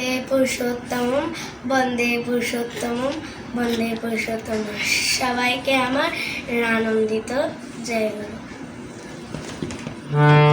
বন্দে পুরুষোত্তম বন্দে পুরুষোত্তম বন্দে পুরুষোত্তম সবাইকে আমার আনন্দিত জয় গুরু। হ্যাঁ।